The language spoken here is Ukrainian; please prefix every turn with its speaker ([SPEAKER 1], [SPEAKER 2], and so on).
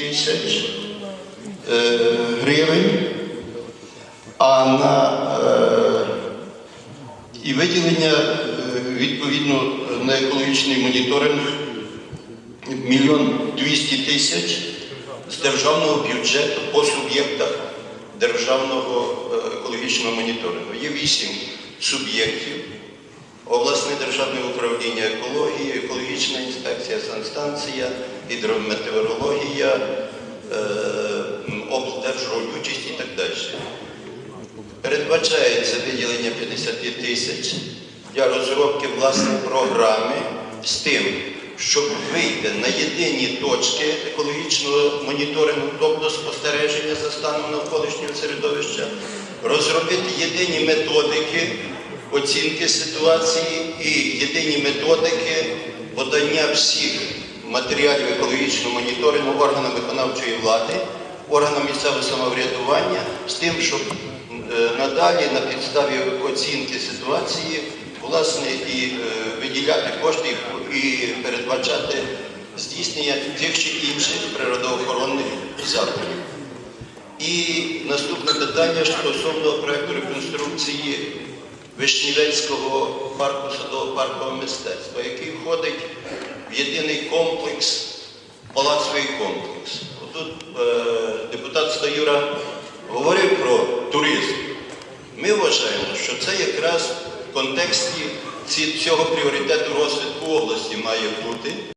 [SPEAKER 1] тисяч е, гривень, а на е, і виділення е, відповідно на екологічний моніторинг мільйон 200 тисяч з державного бюджету по суб'єктах державного екологічного моніторингу. Є вісім суб'єктів. Обласне державне управління екології, екологічна інспекція, санстанція, гідрометеорологія, е, і так далі. Передбачається виділення 50 тисяч для розробки власної програми з тим, щоб вийти на єдині точки екологічного моніторингу, тобто спостереження за станом навколишнього середовища, розробити єдині методики оцінки ситуації і єдині методики подання всіх матеріалів екологічного моніторингу органам виконавчої влади, органам місцевого самоврядування з тим, щоб е, надалі на підставі оцінки ситуації власне і е, виділяти кошти і- передбачати здійснення тих чи інших природоохоронних заходів. І наступне питання стосовно проекту реконструкції Вишнівецького парку садово-паркового мистецтва, який входить в єдиний комплекс, палацовий комплекс. Тут е, депутат Стаюра говорив про туризм. Ми вважаємо, що це якраз в контексті цього пріоритету розвитку області має бути.